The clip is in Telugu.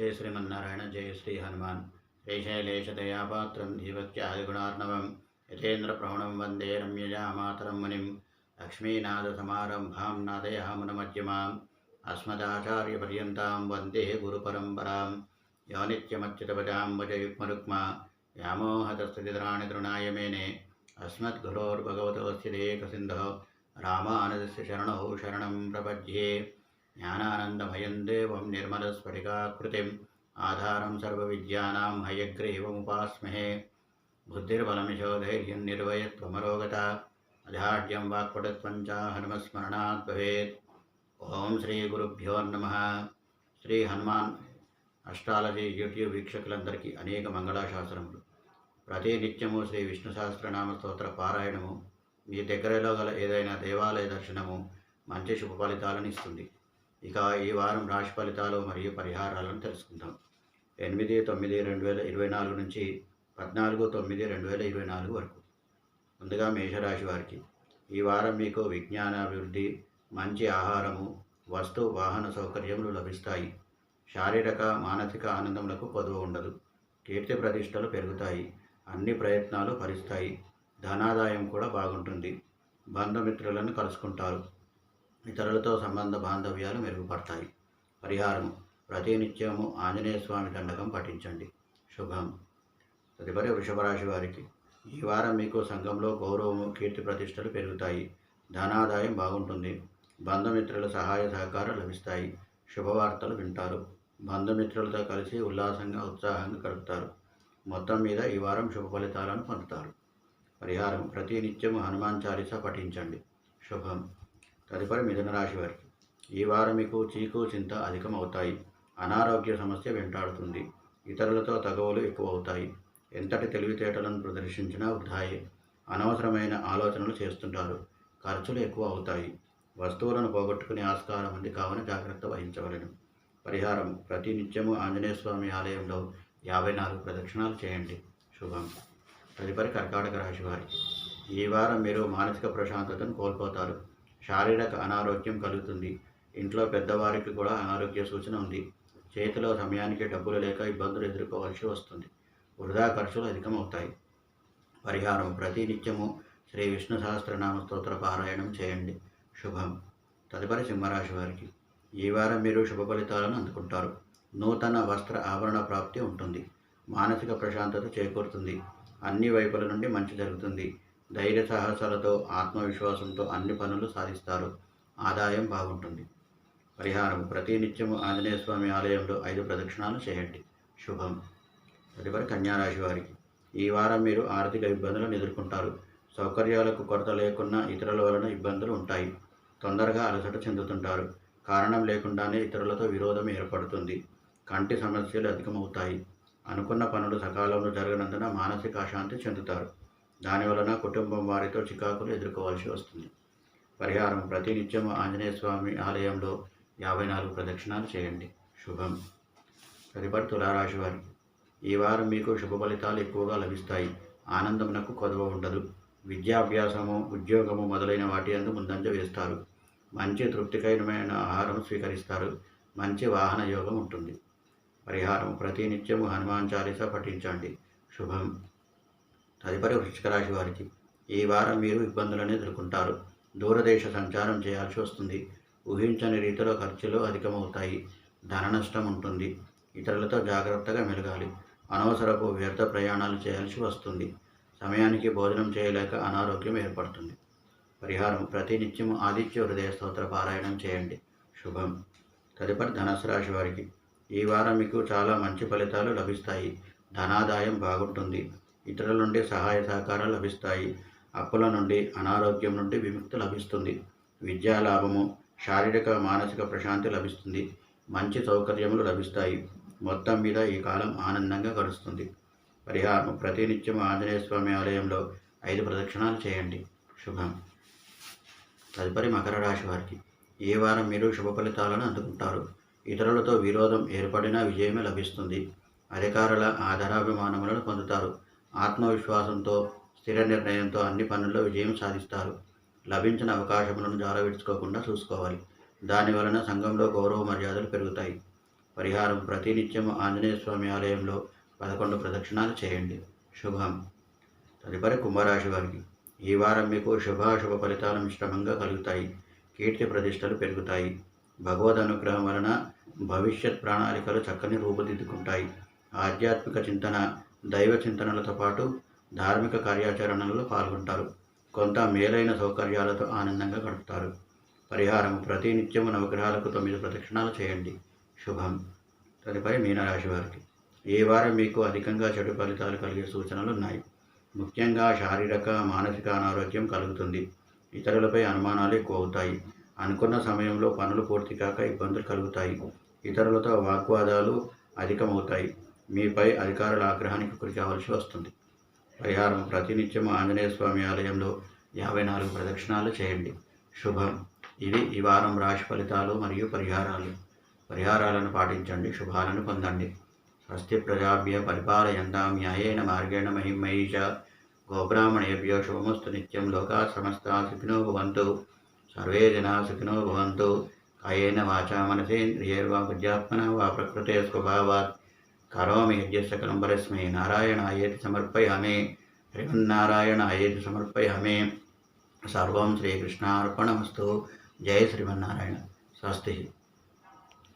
జయ శ్రీమన్నారాయణ జయ శ్రీ హనుమాన్. శ్రీశైలేశదయాపాత్రం జీవత్యాదిగుణార్ణవం యతేంద్ర ప్రవణం వందే రమ్యజామాతరం మునిం. లక్ష్మీనాథసమారంభాం నాదయామునమధ్యమాం అస్మదాచార్యపర్యంతం వందే గురుపరంపరాం. యోనిత్యమచ్యుతపదాం వజయుగ్మరుక్మా వ్యామోహతస్థితిధరాణి తృణాయ మేనే. అస్మద్గురోర్భగవతోస్థిదేకసింధో రామానుజస్య శరణౌ శరణం ప్రపద్యే జ్ఞానానందమయం దేవం నిర్మలస్ఫటికాకృతిం ఆధారం సర్వవిద్యానాం హయగ్రీవముపాస్మహే బుద్ధిర్బలమిశోధైర్యం నిర్వయత్వమరోగత అజాఢ్యం వాక్పటత్వం చ హనుమస్మరణాత్ భవేత్ ఓం శ్రీ గురుభ్యో నమ శ్రీ హనుమాన్ అష్టాలజీ యూట్యూబ్ వీక్షకులందరికీ అనేక మంగళాశాసనములు ప్రతి నిత్యము శ్రీ విష్ణు సహస్రనామ స్తోత్ర పారాయణము. మీ దగ్గరలో గల ఏదైనా దేవాలయ దర్శనము మంచి శుభ ఫలితాలను ఇస్తుంది. ఇక ఈ వారం రాశి ఫలితాలు మరియు పరిహారాలను తెలుసుకుందాం. ఎనిమిది తొమ్మిది రెండు వేల ఇరవై నాలుగు నుంచి పద్నాలుగు తొమ్మిది రెండు వేల ఇరవై నాలుగు వరకు. ముందుగా మేషరాశి వారికి ఈ వారం మీకు విజ్ఞానాభివృద్ధి మంచి ఆహారము వస్తు వాహన సౌకర్యములు లభిస్తాయి. శారీరక మానసిక ఆనందములకు పొదువు ఉండదు. కీర్తి ప్రతిష్టలు పెరుగుతాయి. అన్ని ప్రయత్నాలు ఫలిస్తాయి. ధనాదాయం కూడా బాగుంటుంది. బంధుమిత్రులను కలుసుకుంటారు. ఇతరులతో సంబంధ బాంధవ్యాలు మెరుగుపడతాయి. పరిహారం ప్రతినిత్యము ఆంజనేయ స్వామి దండకం పఠించండి. శుభం. తదుపరి వృషభరాశి వారికి ఈ వారం మీకు సంఘంలో గౌరవము కీర్తి ప్రతిష్టలు పెరుగుతాయి. ధనాదాయం బాగుంటుంది. బంధుమిత్రుల సహాయ సహకారం లభిస్తాయి. శుభవార్తలు వింటారు. బంధుమిత్రులతో కలిసి ఉల్లాసంగా ఉత్సాహంగా కలుపుతారు మొత్తం మీద ఈ వారం శుభ ఫలితాలను పొందుతారు. పరిహారం ప్రతి నిత్యం హనుమాన్ చాలీసా పఠించండి. శుభం. తదుపరి మిథున రాశి వారికి. ఈ వారం మీకు చీకు చింత అధికం అవుతాయి అనారోగ్య సమస్య వెంటాడుతుంది. ఇతరులతో తగవులు ఎక్కువ అవుతాయి ఎంతటి తెలివితేటలను ప్రదర్శించినా వృధాయి. అనవసరమైన ఆలోచనలు చేస్తుంటారు. ఖర్చులు ఎక్కువ అవుతాయి వస్తువులను పోగొట్టుకునే ఆస్కారం ఉంది కావున జాగ్రత్త వహించవలను. పరిహారం. ప్రతి నిత్యము ఆంజనేయ స్వామి ఆలయంలో యాభై నాలుగు ప్రదక్షిణాలు చేయండి. శుభం. తదుపరి కర్కాటక రాశి వారికి. ఈ వారం మీరు మానసిక ప్రశాంతతను కోల్పోతారు. శారీరక అనారోగ్యం కలుగుతుంది. ఇంట్లో పెద్దవారికి కూడా అనారోగ్య సూచన ఉంది. చేతిలో సమయానికి డబ్బులు లేక ఇబ్బందులు ఎదుర్కోవలసి వస్తుంది. వృధా ఖర్చులు అధికమవుతాయి. పరిహారం ప్రతి నిత్యము శ్రీ విష్ణు సహస్రనామ స్తోత్ర పారాయణం చేయండి. శుభం. తదుపరి సింహరాశి వారికి. ఈ వారం మీరు శుభ ఫలితాలను అందుకుంటారు. నూతన వస్త్ర ఆభరణ ప్రాప్తి ఉంటుంది. మానసిక ప్రశాంతత చేకూరుతుంది. అన్ని వైపుల నుండి మంచి జరుగుతుంది. ధైర్య సాహసాలతో ఆత్మవిశ్వాసంతో అన్ని పనులు సాధిస్తారు. ఆదాయం బాగుంటుంది. పరిహారం ప్రతి నిత్యము ఆంజనేయ స్వామి ఆలయంలో ఐదు ప్రదక్షిణాలు చేయండి. శుభం. తదుపరి కన్యారాశి వారికి. ఈ వారం మీరు ఆర్థిక ఇబ్బందులను ఎదుర్కొంటారు. సౌకర్యాలకు కొరత లేకున్నా ఇతరుల వలన ఇబ్బందులు ఉంటాయి. తొందరగా అలసట చెందుతుంటారు. కారణం లేకుండానే ఇతరులతో విరోధం ఏర్పడుతుంది. కంటి సమస్యలు అధికమవుతాయి. అనుకున్న పనులు సకాలంలో జరగనందున మానసిక అశాంతి చెందుతారు. దానివలన కుటుంబం వారితో చికాకులు ఎదుర్కోవాల్సి వస్తుంది. పరిహారం ప్రతి నిత్యము ఆంజనేయ స్వామి ఆలయంలో యాభై నాలుగు ప్రదక్షిణాలు చేయండి. శుభం. తదుపరి తులారాశివారి ఈ వారం మీకు శుభ ఫలితాలు ఎక్కువగా లభిస్తాయి. ఆనందమునకు కొదవ ఉండదు. విద్యాభ్యాసము ఉద్యోగము మొదలైన వాటి అందు ముందంజ వేస్తారు. మంచి తృప్తికరమైన ఆహారం స్వీకరిస్తారు. మంచి వాహన యోగం ఉంటుంది. పరిహారం ప్రతి నిత్యము హనుమాన్ చాలీసా పఠించండి. శుభం. తదుపరి వృశ్చిక రాశి వారికి ఈ వారం మీరు ఇబ్బందులను ఎదుర్కొంటారు. దూరదేశ సంచారం చేయాల్సి వస్తుంది. ఊహించని రీతిలో ఖర్చులు అధికమవుతాయి. ధన నష్టం ఉంటుంది. ఇతరులతో జాగ్రత్తగా మెలగాలి. అనవసరపు వ్యర్థ ప్రయాణాలు చేయాల్సి వస్తుంది. సమయానికి భోజనం చేయలేక అనారోగ్యం ఏర్పడుతుంది. పరిహారం ప్రతినిత్యము ఆదిత్య హృదయ స్తోత్ర పారాయణం చేయండి. శుభం. తదుపరి ధనస్సు రాశి వారికి ఈ వారం మీకు చాలా మంచి ఫలితాలు లభిస్తాయి. ధనాదాయం బాగుంటుంది. ఇతరుల నుండి సహాయ సహకారాలు లభిస్తాయి. అప్పుల నుండి అనారోగ్యం నుండి విముక్తి లభిస్తుంది. విద్యా లాభము శారీరక మానసిక ప్రశాంతి లభిస్తుంది. మంచి సౌకర్యములు లభిస్తాయి. మొత్తం మీద ఈ కాలం ఆనందంగా గడుస్తుంది. పరిహారం ప్రతినిత్యం ఆంజనేయ స్వామి ఆలయంలో ఐదు ప్రదక్షిణాలు చేయండి. శుభం. తదుపరి మకర రాశి వారికి. ఏ వారం మీరు శుభ ఫలితాలను అందుకుంటారు. ఇతరులతో విరోధం ఏర్పడినా విజయమే లభిస్తుంది. అధికారుల ఆధారాభిమానములను పొందుతారు. ఆత్మవిశ్వాసంతో స్థిర నిర్ణయంతో అన్ని పనుల్లో విజయం సాధిస్తారు. లభించిన అవకాశములను జారవిడ్చుకోకుండా చూసుకోవాలి. దాని వలన సంఘంలో గౌరవ మర్యాదలు పెరుగుతాయి. పరిహారం ప్రతినిత్యం ఆంజనేయ స్వామి ఆలయంలో పదకొండు ప్రదక్షిణాలు చేయండి. శుభం. తదుపరి కుంభరాశి వారికి. ఈ వారం మీకు శుభాశుభ ఫలితాలు మిశ్రమంగా కలుగుతాయి. కీర్తి ప్రతిష్టలు పెరుగుతాయి. భగవద్ అనుగ్రహం వలన భవిష్యత్ ప్రణాళికలు చక్కని రూపుదిద్దుకుంటాయి. ఆధ్యాత్మిక చింతన దైవ చింతనలతో పాటు ధార్మిక కార్యాచరణలో పాల్గొంటారు. కొంత మేలైన సౌకర్యాలతో ఆనందంగా గడుపుతారు. పరిహారం ప్రతి నిత్యము నవగ్రహాలకు తొమ్మిది ప్రదక్షిణాలు చేయండి. శుభం. తదుపరి మీనరాశి వారికి. ఈ వారం మీకు అధికంగా చెడు ఫలితాలు కలిగే సూచనలు ఉన్నాయి ముఖ్యంగా శారీరక మానసిక అనారోగ్యం కలుగుతుంది. ఇతరులపై అనుమానాలు ఎక్కువ అవుతాయి అనుకున్న సమయంలో పనులు పూర్తి కాక ఇబ్బందులు కలుగుతాయి. ఇతరులతో వాగ్వాదాలు అధికమవుతాయి. మీపై అధికారుల ఆగ్రహానికి గురి కావాల్సి వస్తుంది. పరిహారం ప్రతినిత్యం ఆంజనేయ స్వామి ఆలయంలో యాభై నాలుగు ప్రదక్షిణాలు చేయండి. శుభం. ఇవి ఈ వారం రాశి ఫలితాలు మరియు పరిహారాలు. పరిహారాలను పాటించండి. శుభాలను పొందండి. స్వస్తి ప్రజాభ్య పరిపాలయంతాం న్యాయేన మార్గేణ మహిమయీష గోబ్రాహ్మణేభ్యో శుభమస్తు నిత్యం లోకా సమస్తా సుఖినో భవంతు. సర్వే జనా సుఖినో భవంతు. కాయేన వాచా మనసేంద్రియైర్వా బుద్ధ్యాత్మన వా ప్రకృతే స్వభావాత్. కరోమి యజ్ఞసకలం పరస్మై నారాయణాయేతి సమర్పయామి. శ్రీమన్నారాయణాయేతి సమర్పయామి. సర్వం శ్రీకృష్ణార్పణమస్తు. జయ శ్రీమన్నారాయణ. స్వస్తి.